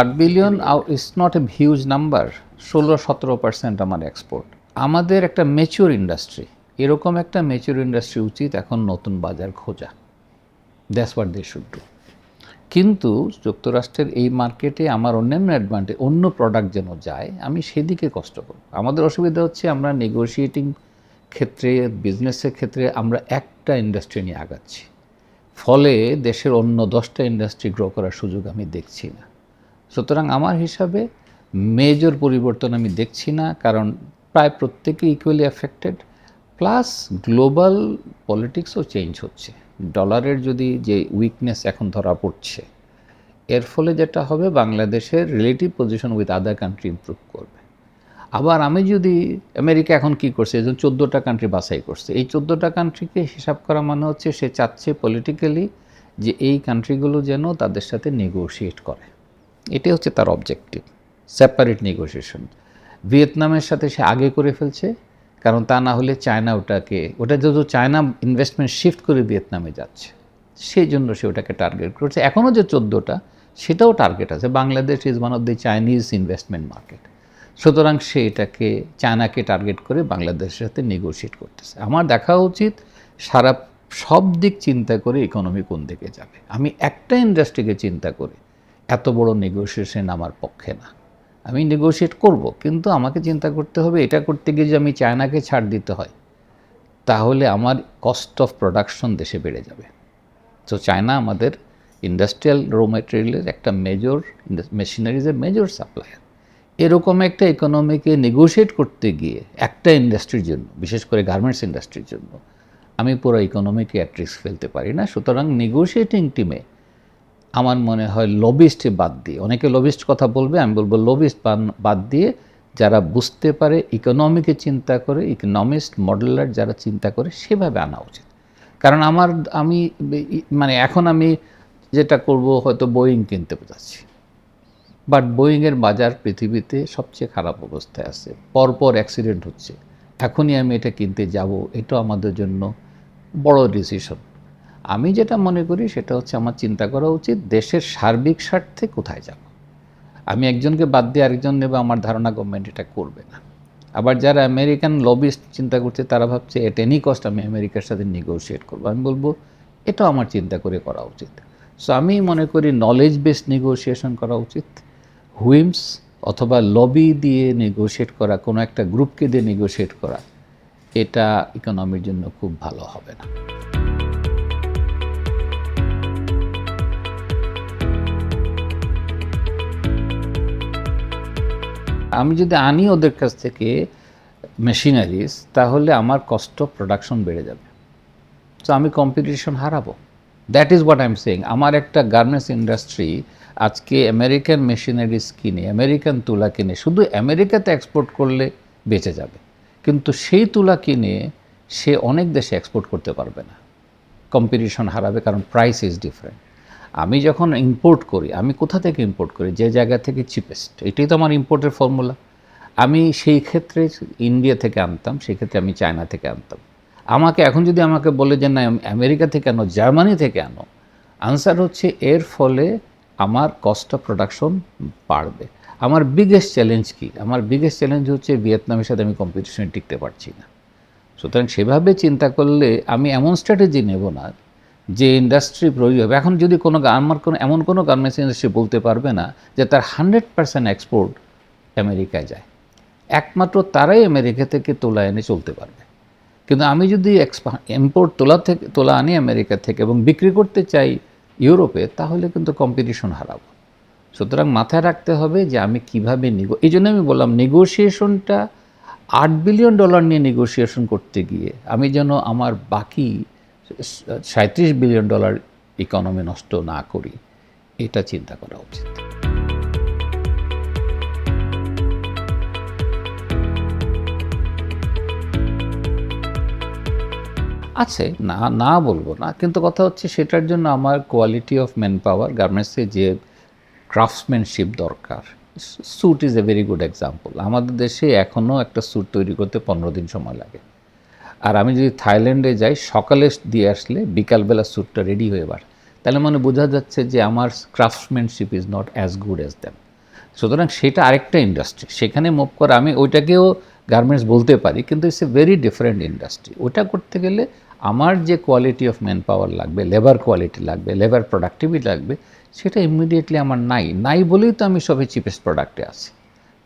আট billion it's not a huge number ষোলো সতেরো পার্সেন্ট আমার এক্সপোর্ট আমাদের একটা মেচিওর ইন্ডাস্ট্রি এরকম একটা মেচিওর ইন্ডাস্ট্রি উচিত এখন নতুন বাজার খোঁজা। That's what they should do কিন্তু যুক্তরাষ্ট্রের এই মার্কেটে আমার অন্যান্য অ্যাডভান্টেজ অন্য প্রোডাক্ট যেন যায়, আমি সেদিকে কষ্ট করব। আমাদের অসুবিধা হচ্ছে আমরা নেগোশিয়েটিং ক্ষেত্রে বিজনেসের ক্ষেত্রে আমরা একটা ইন্ডাস্ট্রি নিয়ে আগাচ্ছি। ফলে দেশের অন্য দশটা ইন্ডাস্ট্রি গ্রো করার সুযোগ আমি দেখছি না। সুতরাং আমার হিসাবে মেজর পরিবর্তন আমি দেখছি না, কারণ প্রায় প্রত্যেকে ইকুয়ালি অ্যাফেক্টেড প্লাস গ্লোবাল পলিটিক্সও চেঞ্জ হচ্ছে। ডলারের যদি যে উইকনেস এখন ধরা পড়ছে, এর ফলে যেটা হবে, বাংলাদেশের relative position with other country improve করবে। আবার আমি যদি আমেরিকা এখন কি করছে, এই চোদ্দোটা কান্ট্রি বাছাই করছে, এই চোদ্দোটা কান্ট্রিকে হিসাব করা মানে হচ্ছে সে চাচ্ছে পলিটিক্যালি যে এই কান্ট্রিগুলো যেন তাদের সাথে নেগোশিয়েট করে। এটাই হচ্ছে তার অবজেক্টিভ সেপারেট নেগোসিয়েশন ভিয়েতনামের সাথে সে আগে করে ফেলছে, কারণ তা না হলে চায়না ওটাকে, ওটা যেহেতু চায়না ইনভেস্টমেন্ট শিফট করে ভিয়েতনামে যাচ্ছে, সেই জন্য সে ওটাকে টার্গেট করছে। এখনও যে চোদ্দোটা, সেটাও টার্গেট আছে। Bangladesh is one of the Chinese investment market সুতরাং সে এটাকে, চায়নাকে টার্গেট করে বাংলাদেশের সাথে নেগোশিয়েট করতেছে। আমার দেখা উচিত সারা সব দিক চিন্তা করে ইকোনমি কোন দিকে যাবে। আমি একটা ইন্ডাস্ট্রিকে চিন্তা করে এত বড় নেগোসিয়েশন আমার পক্ষে না। আমি নেগোশিয়েট করব, কিন্তু আমাকে চিন্তা করতে হবে, এটা করতে গিয়ে যে আমি চায়নাকে ছাড় দিতে হয়, তাহলে আমার কস্ট অফ প্রোডাকশন দেশে বেড়ে যাবে। তো চায়না আমাদের ইন্ডাস্ট্রিয়াল রো ম্যাটেরিয়ালের একটা মেজর মেশিনারিজের মেজর সাপ্লায়ার এরকম একটা ইকোনমিকে নেগোশিয়েট করতে গিয়ে একটা ইন্ডাস্ট্রির জন্য, বিশেষ করে গার্মেন্টস ইন্ডাস্ট্রির জন্য, আমি পুরো ইকোনমিকে অ্যাট্রিক্স ফেলতে পারি না। সুতরাং নেগোশিয়েটিং টিমে আমার মনে হয় লবিস্টে বাদ দিয়ে, অনেকে লবিস্ট কথা বলবে, আমি বলব লবিস্ট বাদ দিয়ে যারা বুঝতে পারে ইকোনমিকে চিন্তা করে ইকোনমিস্ট মডেলার যারা চিন্তা করে, সেভাবে আনা উচিত। কারণ আমার, আমি মানে এখন আমি যেটা করব, হয়তো বোয়িং কিনতে যাচ্ছি। বাট বোয়িংয়ের বাজার পৃথিবীতে সবচেয়ে খারাপ অবস্থায় আছে। পরপর অ্যাক্সিডেন্ট হচ্ছে। এখনই আমি এটা কিনতে যাব, এটা আমাদের জন্য বড় ডিসিশন আমি যেটা মনে করি সেটা হচ্ছে আমার চিন্তা করা উচিত, দেশের সার্বিক স্বার্থে কোথায় যাব? আমি একজনকে বাদ দিয়ে আরেকজন নেবে, আমার ধারণা গভর্নমেন্ট এটা করবে না। আবার যারা আমেরিকান লবিস্ট চিন্তা করছে, তারা ভাবছে এট এনি কস্ট আমি আমেরিকার সাথে নেগোশিয়েট করব। আমি বলব, এটাও আমার চিন্তা করে করা উচিত। সো আমি মনে করি নলেজ বেসড নেগোসিয়েশন করা উচিত। হুইমস অথবা লবি দিয়ে নেগোশিয়েট করা, কোনো একটা গ্রুপকে দিয়ে নেগোশিয়েট করা, এটা ইকোনমির জন্য খুব ভালো হবে না। আমি যদি আনি ওদের কাছ থেকে মেশিনারিজ, তাহলে আমার কস্ট অফ প্রোডাকশন বেড়ে যাবে। তো আমি কম্পিটিশন হারাবো। That is what I am saying আমার একটা গার্মেন্টস ইন্ডাস্ট্রি আজকে আমেরিকান মেশিনারিজ কিনে আমেরিকান তুলা কিনে, শুধু আমেরিকাতে এক্সপোর্ট করলে বেঁচে যাবে। কিন্তু সেই তুলা কিনে সে অনেক দেশে এক্সপোর্ট করতে পারবে না। কম্পিটিশন হারাবে, কারণ প্রাইস ইজ ডিফারেন্ট আমি যখন ইম্পোর্ট করি, আমি কোথা থেকে ইম্পোর্ট করি? যে জায়গা থেকে চিপেস্ট এটাই তো আমার ইম্পোর্টের ফর্মুলা আমি সেই ক্ষেত্রে ইন্ডিয়া থেকে আনতাম, সেই ক্ষেত্রে আমি চায়না থেকে আনতাম। আমাকে এখন যদি আমাকে বলে যে, না আমেরিকা থেকে আনো জার্মানি থেকে আনো আনসার হচ্ছে, এর ফলে আমার কস্ট অফ প্রোডাকশন বাড়বে। আমার বিগেস্ট চ্যালেঞ্জ কি? আমার বিগেস্ট চ্যালেঞ্জ হচ্ছে ভিয়েতনামের সাথে আমি কম্পিটিশনে টিকতে পারছি না। সুতরাং সেভাবে চিন্তা করলে আমি এমন স্ট্র্যাটেজি নেব না যে ইন্ডাস্ট্রি প্রয়োজন হবে। এখন যদি কোনো আমার কোনো, এমন কোনো গার্মেন্টস ইন্ডাস্ট্রি বলতে পারবে না যে তার হান্ড্রেড পার্সেন্ট এক্সপোর্ট আমেরিকায় যায়। একমাত্র তারাই আমেরিকা থেকে তোলা এনে চলতে পারবে। কিন্তু আমি যদি ইম্পোর্ট তোলা থেকে, তোলা আনি আমেরিকা থেকে এবং বিক্রি করতে চাই ইউরোপে, তাহলে কিন্তু কম্পিটিশন হারাবো। সুতরাং মাথায় রাখতে হবে যে আমি কীভাবে নিগো এই জন্য আমি বললাম নেগোসিয়েশনটা আট বিলিয়ন ডলার নিয়ে নেগোসিয়েশন করতে গিয়ে আমি যেন আমার বাকি সাঁত্রিশ বিলিয়ন ডলার ইকোনমি নষ্ট না করি, এটা চিন্তা করা উচিত। আছে, না না বলব না, কিন্তু কথা হচ্ছে সেটার জন্য আমার কোয়ালিটি অফ ম্যান পাওয়ার গার্মেন্টসে যে ক্রাফটসম্যানশিপ দরকার suit is a very good example আমাদের দেশে এখনও একটা স্যুট তৈরি করতে পনেরো দিন সময় লাগে। আর আমি যদি থাইল্যান্ডে যাই, সকালে দিয়ে আসলে বিকালবেলা স্যুটটা রেডি হয়ে বার। তাহলে মানে বোঝা যাচ্ছে যে আমার craftsmanship is not as good as them সুতরাং সেটা আরেকটা ইন্ডাস্ট্রি সেখানে মুভ করা, আমি ওইটাকেও গার্মেন্টস বলতে পারি, কিন্তু it's a very different industry ওটা করতে গেলে আমার যে কোয়ালিটি অফ ম্যান পাওয়ার লাগবে লেবার কোয়ালিটি লাগবে লেবার প্রোডাক্টিভিটি লাগবে, সেটা ইমিডিয়েটলি আমার নাই। নাই বলেই তো আমি সবে চিপেস্ট প্রোডাক্টে আছি।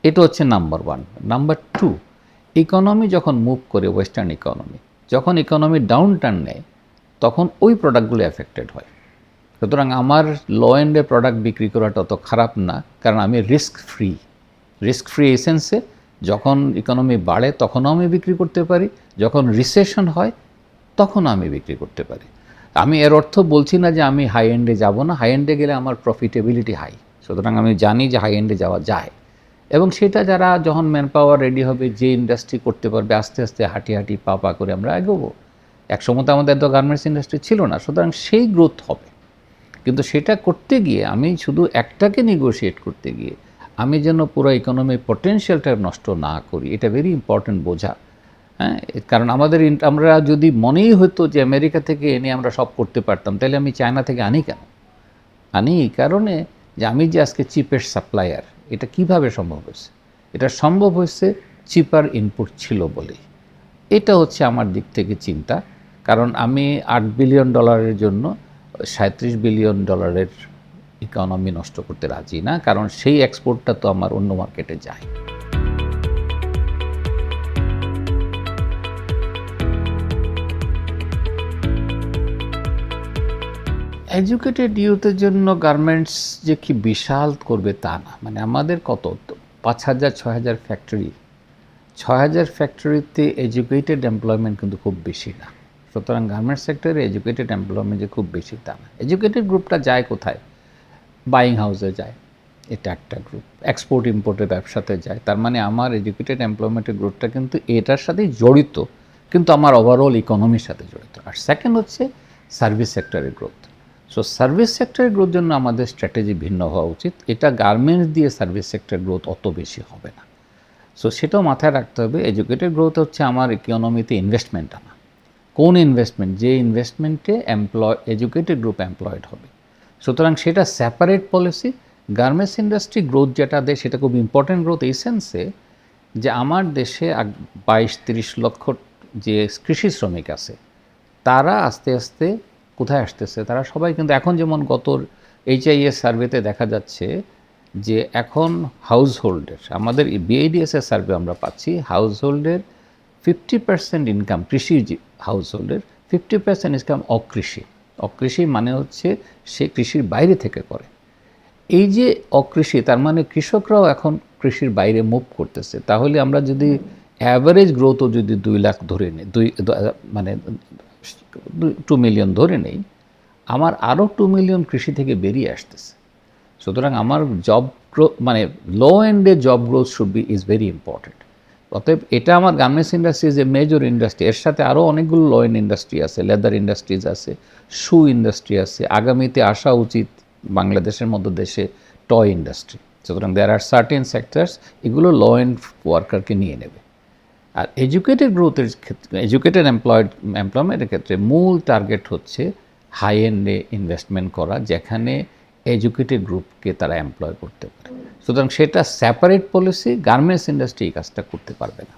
এটা হচ্ছে number one number two economy যখন মুভ করে ওয়েস্টার্ন ইকোনমি যখন ইকোনমি ডাউন টার্ন নেয়, তখন ওই প্রোডাক্টগুলো এফেক্টেড হয়। সুতরাং আমার লো এন্ডে প্রোডাক্ট বিক্রি করাটা অত খারাপ না, কারণ আমি রিস্ক ফ্রি রিস্ক ফ্রি এসেন্সে যখন ইকোনমি বাড়ে, তখনও আমি বিক্রি করতে পারি। যখন রিসেশন হয়, তখনও আমি বিক্রি করতে পারি। আমি এর অর্থ বলছি না যে আমি হাই এন্ডে যাব না। হাই এন্ডে গেলে আমার প্রফিটেবিলিটি হাই সুতরাং আমি জানি যে হাই এন্ডে যাওয়া যায়। এবং সেটা যারা যখন ম্যান পাওয়ার রেডি হবে, যে ইন্ডাস্ট্রি করতে পারবে, আস্তে আস্তে হাঁটি হাঁটি পা পা করে আমরা এগোবো। এক সময় তো আমাদের তো গার্মেন্টস ইন্ডাস্ট্রি ছিল না, সুতরাং সেই গ্রোথ হবে। কিন্তু সেটা করতে গিয়ে, আমি শুধু একটাকে নেগোশিয়েট করতে গিয়ে, আমি যেন পুরো ইকোনমির পটেনশিয়ালটা নষ্ট না করি, এটা ভেরি ইম্পর্ট্যান্ট বোঝা। হ্যাঁ কারণ আমাদের আমরা যদি মনেই হতো যে আমেরিকা থেকে এনে আমরা সব করতে পারতাম, তাহলে আমি চায়না থেকে আনি কেন? আনি এই কারণে যে আমি যে আজকে চিপেস্ট সাপ্লায়ার এটা কীভাবে সম্ভব হয়েছে? এটা সম্ভব হয়েছে চিপার ইনপুট ছিল বলে এটা হচ্ছে আমার দিক থেকে চিন্তা, কারণ আমি আট বিলিয়ন ডলারের জন্য সাঁত্রিশ বিলিয়ন ডলারের ইকোনমি নষ্ট করতে রাজি না, কারণ সেই এক্সপোর্টটা তো আমার অন্য মার্কেটে যায়। এডুকেটেড ইউথের জন্য গার্মেন্টস যে কি বিশাল করবে তা না। মানে আমাদের কত? পাঁচ হাজার, ছয় হাজার ফ্যাক্টরি ছয় হাজার ফ্যাক্টরিতে এডুকেটেড এমপ্লয়মেন্ট কিন্তু খুব বেশি না। সুতরাং গার্মেন্টস সেক্টরে এডুকেটেড এমপ্লয়মেন্ট যে খুব বেশি তা না। এডুকেটেড গ্রুপটা যায় কোথায়? বাইং হাউসে যায়। এটা একটা গ্রুপ এক্সপোর্ট ইম্পোর্টের ব্যবসাতে যায়। তার মানে আমার এডুকেটেড এমপ্লয়মেন্টের গ্রুপটা কিন্তু এটার সাথেই জড়িত। কিন্তু আমার ওভারঅল ইকোনমির সাথে জড়িত। আর সেকেন্ড হচ্ছে সার্ভিস সেক্টরের গ্রোথ সো সার্ভিস সেক্টরের গ্রোথ জন্য আমাদের স্ট্র্যাটেজি ভিন্ন হওয়া উচিত। এটা গার্মেন্টস দিয়ে সার্ভিস সেক্টর গ্রোথ অত বেশি হবে না। সো সেটাও মাথায় রাখতে হবে। এডুকেটেড গ্রোথ হচ্ছে আমার ইকোনমিতে ইনভেস্টমেন্ট আনা। কোন ইনভেস্টমেন্ট যে ইনভেস্টমেন্টে এমপ্লয় এডুকেটেড গ্রুপ এমপ্লয়েড হবে। সুতরাং সেটা separate policy garments industry growth যেটা দেয়, সেটা খুব ইম্পর্টেন্ট গ্রোথ এই সেন্সে যে আমার দেশে বাইশ, তিরিশ লক্ষ যে কৃষি শ্রমিক আছে, তারা আস্তে আস্তে কোথায় আসতেছে, তারা সবাই কিন্তু এখন যেমন গত এইচআইএস সার্ভেতে দেখা যাচ্ছে যে এখন হাউস হোল্ডের আমাদের বিআইডিএস এর সার্ভে আমরা পাচ্ছি হাউস হোল্ডের ফিফটি পার্সেন্ট ইনকাম কৃষি হাউস হোল্ডের ফিফটি পার্সেন্ট ইনকাম অকৃষি। অকৃষি মানে হচ্ছে সে কৃষির বাইরে থেকে করে। এই যে অকৃষি, তার মানে কৃষকরাও এখন কৃষির বাইরে মুভ করতেছে। তাহলে আমরা যদি অ্যাভারেজ গ্রোথও যদি দুই লাখ ধরে নিই দুই মানে টু মিলিয়ন ধরে নেই, আমার আরও টু মিলিয়ন কৃষি থেকে বেরিয়ে আসতেছে। সুতরাং আমার জব মানে লো এন্ডে job growth should be is very important অতএব এটা আমার garments industry is a major industry এর সাথে আরও অনেকগুলো লো এন্ড ইন্ডাস্ট্রি আছে লেদার ইন্ডাস্ট্রিজ আছে শু ইন্ডাস্ট্রি আছে, আগামীতে আসা উচিত বাংলাদেশের মতো দেশে টয় ইন্ডাস্ট্রি সুতরাং দেয়ার আর সার্টেন সেক্টরস এগুলো লো এন্ড ওয়ার্কারকে নিয়ে নেবে। আর এডুকেটেড গ্রোথের ক্ষেত্রে এডুকেটেড এমপ্লয়েড এমপ্লয়মেন্টের ক্ষেত্রে মূল টার্গেট হচ্ছে হাই এন্ডে ইনভেস্টমেন্ট করা, যেখানে এডুকেটেড গ্রুপকে তারা এমপ্লয় করতে পারে। সুতরাং সেটা সেপারেট পলিসি গার্মেন্টস ইন্ডাস্ট্রি এই কাজটা করতে পারবে না।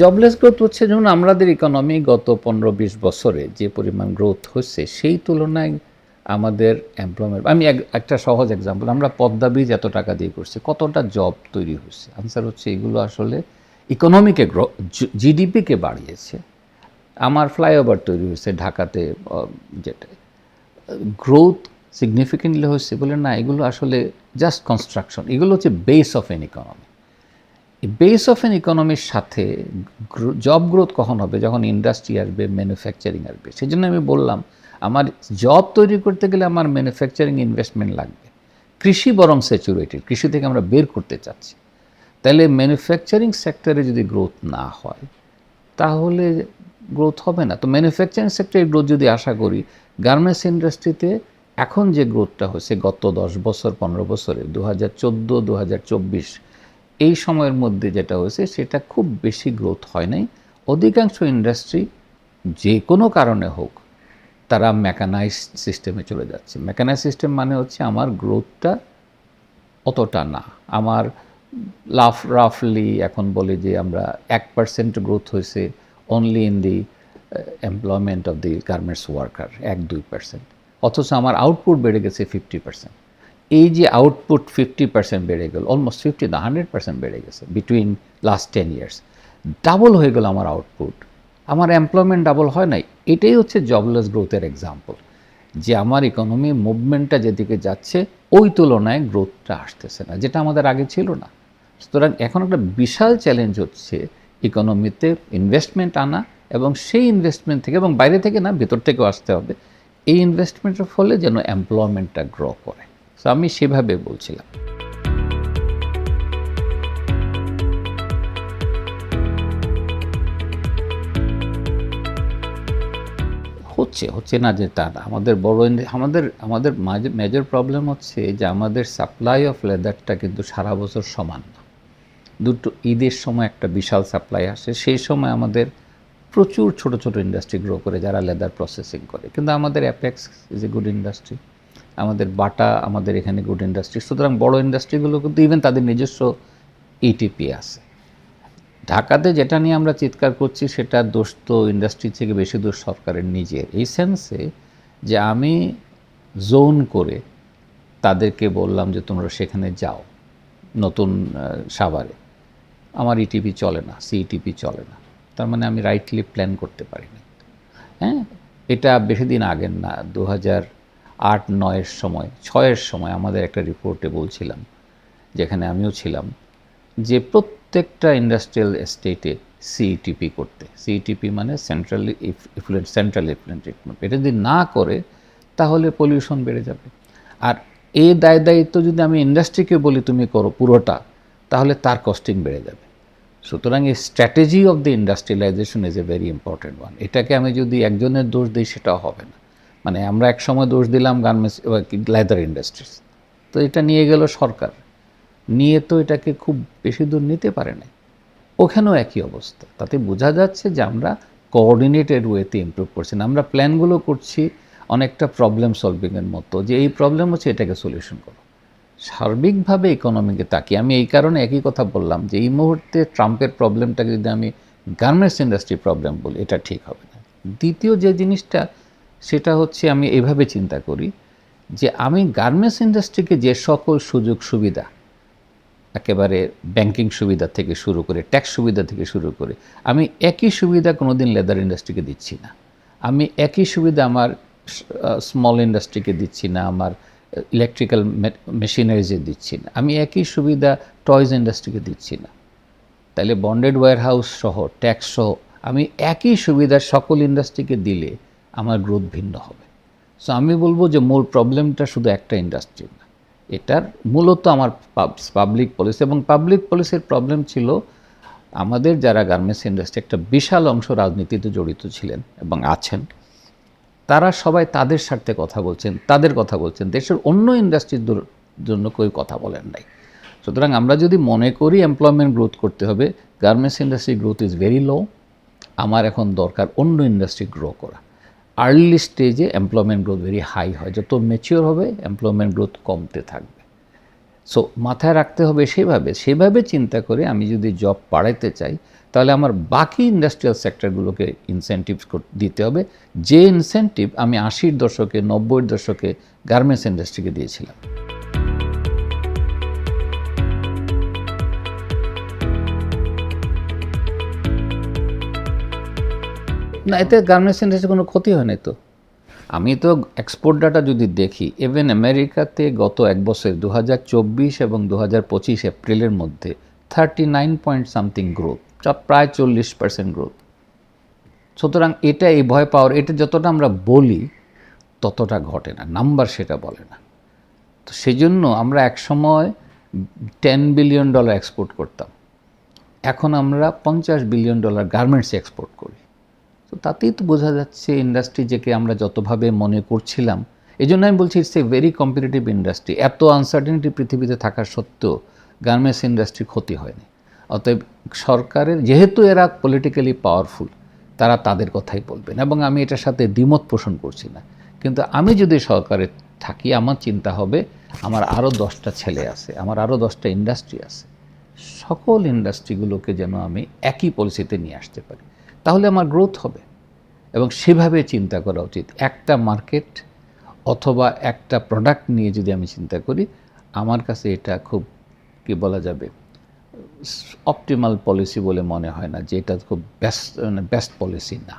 জবলেস গ্রোথ হচ্ছে, যেমন আমাদের ইকোনমি গত পনেরো বিশ বছরে যে পরিমাণ গ্রোথ হচ্ছে, সেই তুলনায় আমাদের এমপ্লয়মেন্ট আমি এক- একটা সহজ এক্সাম্পল আমরা পদ্মা ব্রিজ এত টাকা দিয়ে করছি, কতটা জব তৈরি হচ্ছে আনসার হচ্ছে এগুলো আসলে ইকোনমিকে গ্রো জিডিপিকে বাড়িয়েছে। আমার ফ্লাইওভার তৈরি হয়েছে ঢাকাতে যেটা গ্রোথ সিগনিফিকেন্টলি হচ্ছে বলে না, এগুলো আসলে জাস্ট কনস্ট্রাকশন এগুলো হচ্ছে base of an economy base of an ইকোনমির সাথে জব গ্রোথ কখন হবে? যখন ইন্ডাস্ট্রি আসবে ম্যানুফ্যাকচারিং আসবে। সেই জন্য আমি বললাম আমার জব তৈরি করতে গেলে আমার ম্যানুফ্যাকচারিং ইনভেস্টমেন্ট লাগবে। কৃষি বরং স্যাচুরেটেড কৃষি থেকে আমরা বের করতে চাচ্ছি। তাহলে ম্যানুফ্যাকচারিং সেক্টরে যদি গ্রোথ না হয়, তাহলে গ্রোথ হবে না। তো ম্যানুফ্যাকচারিং সেক্টরে গ্রোথ যদি আশা করি গার্মেন্টস ইন্ডাস্ট্রিতে এখন যে গ্রোথটা হয়েছে গত দশ বছর, পনেরো বছরে দু হাজার চোদ্দ দু হাজার চব্বিশ, এই সময়ের মধ্যে যেটা হয়েছে, সেটা খুব বেশি গ্রোথ হয় নাই। অধিকাংশ ইন্ডাস্ট্রি যে কোনো কারণে হোক তারা মেকানাইজ সিস্টেমে চলে যাচ্ছে। মেকানাইজ সিস্টেম মানে হচ্ছে আমার গ্রোথটা অতটা না। আমার লাফ রাফলি এখন বলি যে আমরা এক পার্সেন্ট গ্রোথ হয়েছে only in the employment of the garments worker এক দুই পার্সেন্ট অথচ আমার আউটপুট বেড়ে গেছে ফিফটি পার্সেন্ট এই যে আউটপুট ফিফটি পার্সেন্ট বেড়ে গেল অলমোস্ট ফিফটি না হান্ড্রেড পার্সেন্ট বেড়ে গেছে between last ten years double হয়ে গেল আমার আউটপুট আমার এমপ্লয়মেন্ট ডাবল হয় নাই, এটাই হচ্ছে জবলেস গ্রোথের এক্সাম্পল যে আমার ইকোনমি মুভমেন্টটা যেদিকে যাচ্ছে, ওই তুলনায় গ্রোথটা আসতেছে না, যেটা আমাদের আগে ছিল না। সুতরাং এখন একটা বিশাল চ্যালেঞ্জ হচ্ছে ইকোনমিতে ইনভেস্টমেন্ট আনা এবং সেই ইনভেস্টমেন্ট থেকে এবং বাইরে থেকে না, ভেতর থেকেও আসতে হবে, এই ইনভেস্টমেন্টের ফলে যেন এমপ্লয়মেন্টটা গ্রো করে। সো আমি সেভাবে বলছিলাম। হচ্ছে হচ্ছে না যে তা আমাদের বড় আমাদের আমাদের মেজর প্রবলেম হচ্ছে যে আমাদের সাপ্লাই অফ লেদারটা কিন্তু সারা বছর সমান না। দুটো ঈদের সময় একটা বিশাল সাপ্লাই আসে, সেই সময় আমাদের প্রচুর ছোট ছোট ইন্ডাস্ট্রি গ্রো করে যারা লেদার প্রসেসিং করে। কিন্তু আমাদের apex is a good industry আমাদের বাটা, আমাদের এখানে গুড ইন্ডাস্ট্রি সুতরাং বড় ইন্ডাস্ট্রিগুলো কিন্তু ইভেন তাদের নিজস্ব ইটিপি আছে। ঢাকাতে যেটা নিয়ে আমরা চিৎকার করছি, সেটা দোষ তো ইন্ডাস্ট্রি থেকে বেশি দোষ সরকারের নিজের। এই সেন্সে যে আমি জোন করে তাদেরকে বললাম যে তোমরা সেখানে যাও, নতুন সাভারে। আমার ইটিপি চলে না সিইটিপি চলে না। তার মানে আমি রাইটলি প্ল্যান করতে পারিনি। হ্যাঁ? এটা বেশি দিন আগের না দু হাজার আট নয়ের সময়, ছয়ের সময় আমাদের একটা রিপোর্টে বলছিলাম, যেখানে আমিও ছিলাম, যে প্রত্যেকটা ইন্ডাস্ট্রিয়াল এস্টেটে সিইটিপি করতে। সিইটিপি মানে central effluent central effluent treatment এটা যদি না করে, তাহলে পলিউশন বেড়ে যাবে। আর এই দায় দায়িত্ব যদি আমি ইন্ডাস্ট্রিকে বলি তুমি করো পুরোটা, তাহলে তার কস্টিং বেড়ে যাবে। সুতরাং এই strategy of the industrialization is a very important one এটাকে আমি যদি একজনের দোষ দিই, সেটাও হবে না। মানে আমরা এক সময় দোষ দিলাম গার্মেন্টস লেদার ইন্ডাস্ট্রিজ তো এটা নিয়ে গেল সরকার। নিয়ে তো এটাকে খুব বেশি দূর নিতে পারে না ওখানেও একই অবস্থা। তাতে বোঝা যাচ্ছে যে আমরা কোঅর্ডিনেটেড ওয়েতে ইমপ্রুভ করছি না। আমরা প্ল্যানগুলো করছি অনেকটা প্রবলেম সলভিংয়ের মতো যে এই প্রবলেম হচ্ছে এটাকে সলিউশন করো। সার্বিকভাবে ইকোনমিকে তাকিয়ে আমি এই কারণে একই কথা বললাম যে এই মুহূর্তে ট্রাম্পের প্রবলেমটাকে যদি আমি গার্মেন্টস ইন্ডাস্ট্রি প্রবলেম বলি, এটা ঠিক হবে না। দ্বিতীয় যে জিনিসটা, সেটা হচ্ছে আমি এভাবে চিন্তা করি যে আমি গার্মেন্টস ইন্ডাস্ট্রিকে যে সকল সুযোগ সুবিধা একেবারে ব্যাংকিং সুবিধা থেকে শুরু করে ট্যাক্স সুবিধা থেকে শুরু করে, আমি একই সুবিধা কোনোদিন লেদার ইন্ডাস্ট্রিকে দিচ্ছি না। আমি একই সুবিধা আমার স্মল ইন্ডাস্ট্রিকে দিচ্ছি না, আমার ইলেকট্রিক্যাল মেশিনারিজে দিচ্ছি না। আমি একই সুবিধা টয়েজ ইন্ডাস্ট্রিকে দিচ্ছি না। তাহলে বন্ডেড ওয়্যার হাউস সহ ট্যাক্স সহ, আমি একই সুবিধা সকল ইন্ডাস্ট্রিকে দিলে আমার গ্রোথ ভিন্ন হবে। সো আমি বলব যে মূল প্রবলেমটা শুধু একটা ইন্ডাস্ট্রি না। এটার মূলত আমার পাবলিক পলিসি এবং পাবলিক পলিসির প্রবলেম ছিল আমাদের যারা গার্মেন্টস ইন্ডাস্ট্রি একটা বিশাল অংশ রাজনীতিতে জড়িত ছিলেন এবং আছেন, তারা সবাই তাদের স্বার্থে কথা বলছেন, তাদের কথা বলছেন। দেশের অন্য ইন্ডাস্ট্রির জন্য কেউ কথা বলেন নাই। সুতরাং আমরা যদি মনে করি এমপ্লয়মেন্ট গ্রোথ করতে হবে garments industry growth is very low আমার এখন দরকার অন্য ইন্ডাস্ট্রি গ্রো করা। আর্লি স্টেজে এমপ্লয়মেন্ট গ্রোথ ভেরি হাই হয়। যত ম্যাচিওর হবে এমপ্লয়মেন্ট গ্রোথ কমতে থাকবে। সো মাথায় রাখতে হবে সেভাবে সেভাবে চিন্তা করে আমি যদি জব বাড়াইতে চাই, তাহলে আমার বাকি ইন্ডাস্ট্রিয়াল সেক্টরগুলোকে ইনসেন্টিভ দিতে হবে। যে ইনসেন্টিভ আমি আশির দশকে, নব্বইয়ের দশকে গার্মেন্টস ইন্ডাস্ট্রিকে দিয়েছিলাম। না, এতে গার্মেন্টস ইন্ডাস্ট্রি কোনো ক্ষতি হয় নাই তো। আমি তো এক্সপোর্ট ডাটা যদি দেখি ইভেন আমেরিকাতে গত এক বছর দু হাজার চব্বিশ এবং দু পঁচিশ এপ্রিলের মধ্যে thirty nine point something growth প্রায় চল্লিশ পার্সেন্ট গ্রোথ সুতরাং এটা এই ভয় পাওয়ার, এটা যতটা আমরা বলি, ততটা ঘটে না নাম্বার সেটা বলে না। তো সেই জন্য আমরা একসময় টেন বিলিয়ন ডলার এক্সপোর্ট করতাম। এখন আমরা পঞ্চাশ বিলিয়ন ডলার গার্মেন্টস এক্সপোর্ট করি। তো তাতেই তো বোঝা যাচ্ছে ইন্ডাস্ট্রি যেকে আমরা যতভাবে মনে করছিলাম। এই জন্য আমি বলছি it's a very competitive industry এত আনসার্টেনিটি পৃথিবীতে থাকা সত্ত্বেও গার্মেন্টস ইন্ডাস্ট্রি ক্ষতি হয়নি। অতএব সরকারের, যেহেতু এরা পলিটিক্যালি পাওয়ারফুল তারা তাদের কথাই বলবেন এবং আমি এটার সাথে দ্বিমত পোষণ করছি না। কিন্তু আমি যদি সরকারে থাকি, আমার চিন্তা হবে, আমার আরও দশটা ছেলে আছে, আমার আরও দশটা ইন্ডাস্ট্রি আছে। সকল ইন্ডাস্ট্রিগুলোকে যেন আমি একই পলিসিতে নিয়ে আসতে পারি। তাহলে আমার গ্রোথ হবে। এবং সেভাবে চিন্তা করা উচিত। একটা মার্কেট অথবা একটা প্রোডাক্ট নিয়ে যদি আমি চিন্তা করি, আমার কাছে এটা খুব, কি বলা যাবে অপটিমাল পলিসি বলে মনে হয় না যে এটা খুব বেস্ট মানে বেস্ট পলিসি না।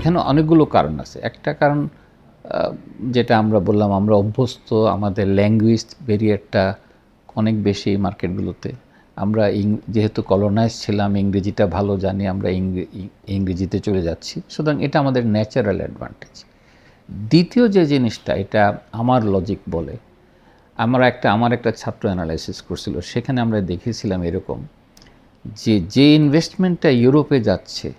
এখানে অনেকগুলো কারণ আছে। একটা কারণ যেটা আমরা বললাম, আমরা অভ্যস্ত, আমাদের ল্যাঙ্গুয়েজ ব্যারিয়ারটা অনেক বেশি মার্কেটগুলোতে আমরা ইং- যেহেতু কলোনাইজ ছিলাম, ইংরেজিটা ভালো জানি, আমরা ইংরেজিতে চলে যাচ্ছি। সুতরাং এটা আমাদের ন্যাচারাল অ্যাডভান্টেজ দ্বিতীয় যে জিনিসটা, এটা আমার লজিক বলে, আমরা একটা আমার একটা ছাত্র অ্যানালাইসিস করছিল। সেখানে আমরা দেখেছিলাম এরকম যে যে ইনভেস্টমেন্টটা ইউরোপে যাচ্ছে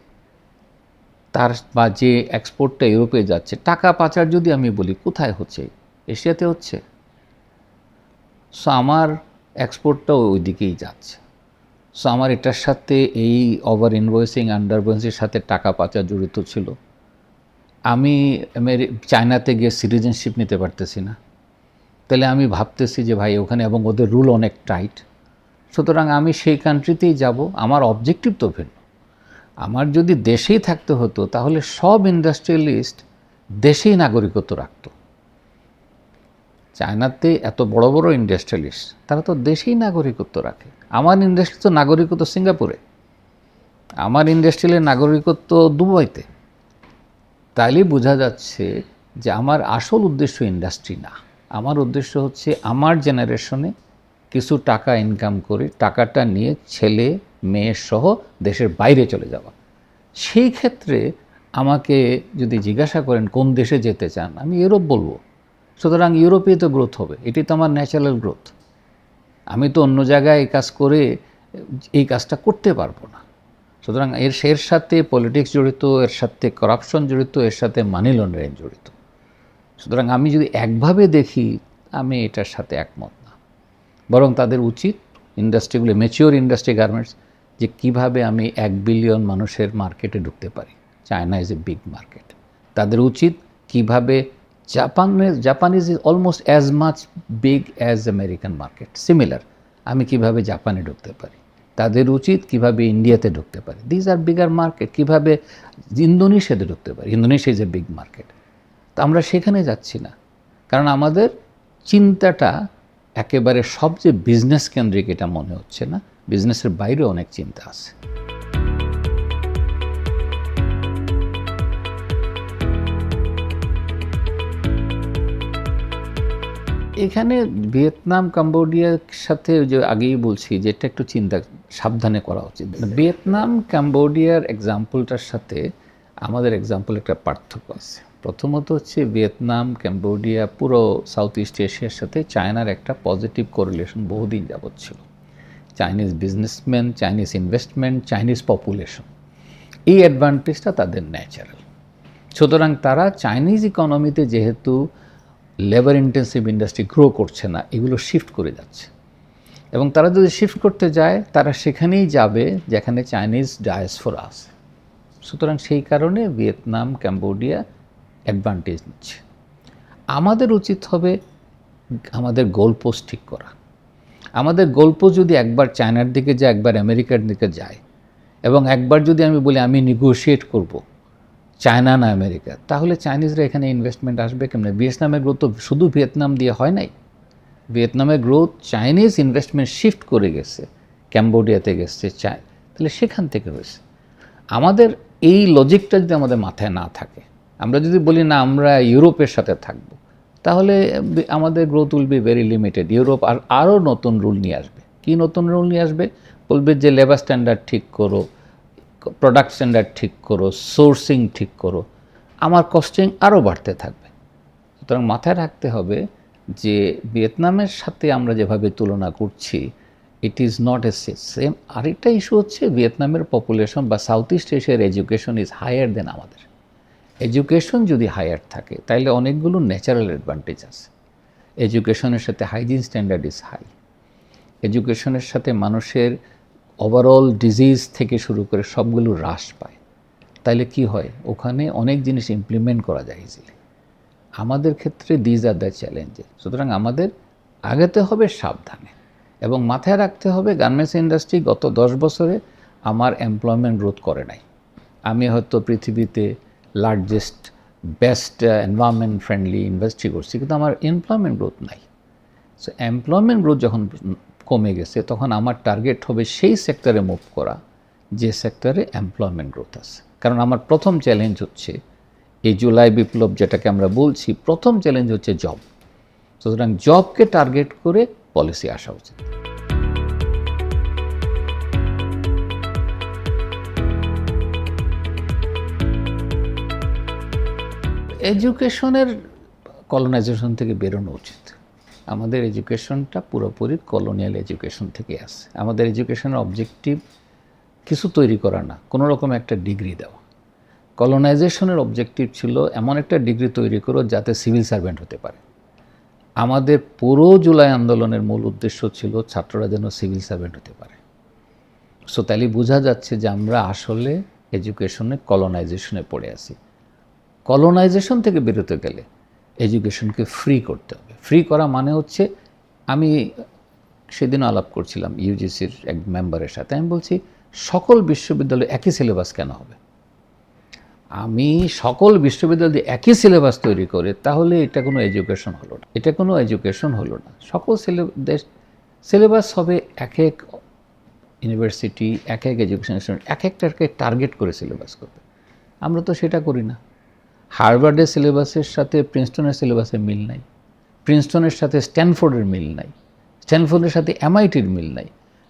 তার বা যে এক্সপোর্টটা ইউরোপে যাচ্ছে, টাকা পাচার যদি আমি বলি, কোথায় হচ্ছে? এশিয়াতে হচ্ছে? সো আমার এক্সপোর্টটাও ওই দিকেই যাচ্ছে। সো আমার এটার সাথে এই ওভার ইনভয়েসিং আন্ডার সাথে টাকা পাচার জড়িত ছিল। আমি চায়নাতে গিয়ে সিটিজেনশিপ নিতে পারতেছি না। তাহলে আমি ভাবতেছি যে ভাই, ওখানে এবং ওদের রুল অনেক টাইট সুতরাং আমি সেই কান্ট্রিতেই যাব। আমার অবজেক্টিভ তো ভিন্ন। আমার যদি দেশেই থাকতে হতো, তাহলে সব ইন্ডাস্ট্রিয়ালিস্ট দেশেই নাগরিকত্ব রাখতো। চায়নাতে এত বড় বড় ইন্ডাস্ট্রিয়ালিস্ট, তারা তো দেশেই নাগরিকত্ব রাখে। আমার ইন্ডাস্ট্রি তো নাগরিকত্ব সিঙ্গাপুরে। আমার ইন্ডাস্ট্রিয়ালের নাগরিকত্ব দুবাইতে। তাইলে বোঝা যাচ্ছে যে আমার আসল উদ্দেশ্য ইন্ডাস্ট্রি না। আমার উদ্দেশ্য হচ্ছে আমার জেনারেশনে কিছু টাকা ইনকাম করে টাকাটা নিয়ে ছেলে মেয়ে সহ দেশের বাইরে চলে যাওয়া। সেই ক্ষেত্রে আমাকে যদি জিজ্ঞাসা করেন, কোন দেশে যেতে চান? আমি ইউরোপ বলব। সুতরাং ইউরোপে তো গ্রোথ হবে। এটি তো আমার ন্যাচারাল গ্রোথ আমি তো অন্য জায়গায় এই কাজ করে, এই কাজটা করতে পারব না। সুতরাং এর এর সাথে পলিটিক্স জড়িত, এর সাথে করাপশন জড়িত, এর সাথে মানি লন্ডারিং জড়িত। সুতরাং আমি যদি একভাবে দেখি, আমি এটার সাথে একমত না। বরং তাদের উচিত ইন্ডাস্ট্রিগুলো মেচিওর ইন্ডাস্ট্রি গার্মেন্টস যে কীভাবে আমি এক বিলিয়ন মানুষের মার্কেটে ঢুকতে পারি। China is a big market তাদের উচিত কীভাবে Japan is almost as much big as American market similar আমি কীভাবে জাপানে ঢুকতে পারি? তাদের উচিত কীভাবে ইন্ডিয়াতে ঢুকতে পারি? দিজ আর বিগার মার্কেট কীভাবে ইন্দোনেশিয়াতে ঢুকতে পারি? Indonesia is a big market তো আমরা সেখানে যাচ্ছি না। কারণ আমাদের চিন্তাটা একেবারে সবচেয়ে বিজনেস কেন্দ্রিক এটা মনে হচ্ছে না। বিজনেসের বাইরে অনেক চিন্তা আছে। এখানে ভিয়েতনাম কাম্বোডিয়ার সাথে যে আগেই বলছি যে এটা একটু চিন্তা, সাবধানে করা উচিত। ভিয়েতনাম, কাম্বোডিয়ার এক্সাম্পলটার সাথে আমাদের এক্সাম্পল একটা পার্থক্য আছে। প্রথমত হচ্ছে ভিয়েতনাম ক্যাম্বোডিয়া পুরো সাউথ ইস্ট এশিয়ার সাথে চায়নার একটা পজিটিভ কোরিলেশন বহুদিন যাবৎ ছিল। Chinese businessman Chinese investment Chinese population এই অ্যাডভান্টেজটা তাদের ন্যাচারাল সুতরাং তারা চাইনিজ ইকোনমিতে যেহেতু লেবার ইন্টেন্সিভ ইন্ডাস্ট্রি গ্রো করছে না, এগুলো শিফট করে যাচ্ছে। এবং তারা যদি শিফট করতে যায়, তারা সেখানেই যাবে যেখানে চাইনিজ ডায়াসফোরা আছে। সুতরাং সেই কারণে ভিয়েতনাম ক্যাম্বোডিয়া অ্যাডভান্টেজ নিচ্ছে। আমাদের উচিত হবে আমাদের গোলপোস্ট ঠিক করা। আমাদের গল্প যদি একবার চায়নার দিকে যায়, একবার আমেরিকার দিকে যায়, এবং একবার যদি আমি বলি, আমি নেগোশিয়েট করব চায়না না আমেরিকা, তাহলে চাইনিজরা এখানে ইনভেস্টমেন্ট আসবে কেমনে? ভিয়েতনামের গ্রোথ তো শুধু ভিয়েতনাম দিয়ে হয় নাই। ভিয়েতনামের গ্রোথ চাইনিজ ইনভেস্টমেন্ট শিফট করে গেছে, ক্যাম্বোডিয়াতে গেছে চায় তাহলে সেখান থেকে হয়েছে। আমাদের এই লজিকটা যদি আমাদের মাথায় না থাকে, আমরা যদি বলি, না, আমরা ইউরোপের সাথে থাকব। তাহলে আমাদের growth will be very limited Europe আর আরও নতুন রুল নিয়ে আসবে। কি নতুন রুল নিয়ে আসবে? বলবে যে লেবার স্ট্যান্ডার্ড ঠিক করো প্রোডাক্ট স্ট্যান্ডার্ড ঠিক করো সোর্সিং ঠিক করো। আমার কস্টিং আরও বাড়তে থাকবে। সুতরাং মাথায় রাখতে হবে যে ভিয়েতনামের সাথে আমরা যেভাবে তুলনা করছি it is not a same আরেকটা ইস্যু হচ্ছে ভিয়েতনামের পপুলেশন বা সাউথ ইস্ট এশিয়ার এডুকেশন ইজ হায়ার দেন আমাদের। এডুকেশন যদি হায়ার থাকে তাহলে অনেকগুলো ন্যাচারাল অ্যাডভান্টেজ আছে। এডুকেশনের সাথে হাইজিন স্ট্যান্ডার্ড ইজ হাই এডুকেশনের সাথে মানুষের ওভারঅল ডিজিজ থেকে শুরু করে সবগুলো হ্রাস পায়। তাইলে কি হয়? ওখানে অনেক জিনিস ইমপ্লিমেন্ট করা যায় ইজিলি আমাদের ক্ষেত্রে দিজ আর দ্য চ্যালেঞ্জেস সুতরাং আমাদের আগাতে হবে সাবধানে। এবং মাথায় রাখতে হবে গার্মেন্টস ইন্ডাস্ট্রি গত দশ বছরে আমার এমপ্লয়মেন্ট গ্রোথ করে নাই। আমি হয়তো পৃথিবীতে largest best environment friendly industry করছি, কিন্তু আমার এমপ্লয়মেন্ট গ্রোথ নাই। সো এমপ্লয়মেন্ট গ্রোথ যখন কমে গেছে, তখন আমার টার্গেট হবে সেই সেক্টরে মুভ করা, যে সেক্টরে এমপ্লয়মেন্ট গ্রোথ আছে। কারণ আমার প্রথম চ্যালেঞ্জ হচ্ছে, এই জুলাই বিপ্লব যেটাকে আমরা বলছি, প্রথম চ্যালেঞ্জ হচ্ছে জব সুতরাং জবকে টার্গেট করে পলিসি আসা উচিত। এডুকেশনের কলোনাইজেশন থেকে বেরোনো উচিত। আমাদের এডুকেশনটা পুরোপুরি কলোনিয়াল এডুকেশন থেকে আসে আমাদের এডুকেশনের অবজেক্টিভ কিছু তৈরি করা না, কোনো রকম একটা ডিগ্রি দেওয়া। কলোনাইজেশনের অবজেক্টিভ ছিল এমন একটা ডিগ্রি তৈরি করো যাতে সিভিল সার্ভেন্ট হতে পারে। আমাদের পুরো জুলাই আন্দোলনের মূল উদ্দেশ্য ছিল ছাত্ররা যেন সিভিল সার্ভেন্ট হতে পারে। সো তাহলে বোঝা যাচ্ছে যে আমরা আসলে এডুকেশনে কলোনাইজেশনে পড়ে আছি। কলোনাইজেশন থেকে বেরোতে গেলে এডুকেশনকে ফ্রি করতে হবে। ফ্রি করা মানে হচ্ছে আমি সেদিন আলাপ করছিলাম ইউজিসির এক মেম্বারের সাথে। আমি বলছি, সকল বিশ্ববিদ্যালয়ে একই সিলেবাস কেন হবে? আমি সকল বিশ্ববিদ্যালয় দিয়ে একই সিলেবাস তৈরি করে, তাহলে এটা কোনো এডুকেশন হলো না। এটা কোনো এডুকেশন হলো না। সকল সিলেবাস সিলেবাস হবে এক এক ইউনিভার্সিটি এক এক এডুকেশন এক একটাকে টার্গেট করে সিলেবাস করবে আমরা তো সেটা করি না। হার্ভার্ডের সিলেবাসের সাথে প্রিন্সটনের সিলেবাসের মিল নাই। প্রিন্সটনের সাথে স্ট্যানফোর্ডের মিল নাই। স্ট্যানফোর্ডের সাথে এমআইটির মিল নাই।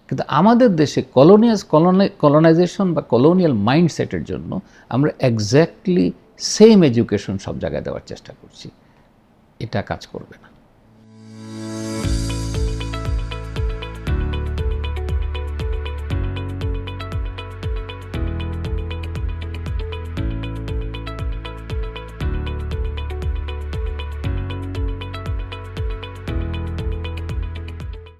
কিন্তু আমাদের দেশে কলোনিয়াস কলোনাইজেশন বা কলোনিয়াল মাইন্ডসেটের জন্য আমরা এক্স্যাক্টলি সেম এডুকেশন সব জায়গায় দেওয়ার চেষ্টা করছি। এটা কাজ করবে না।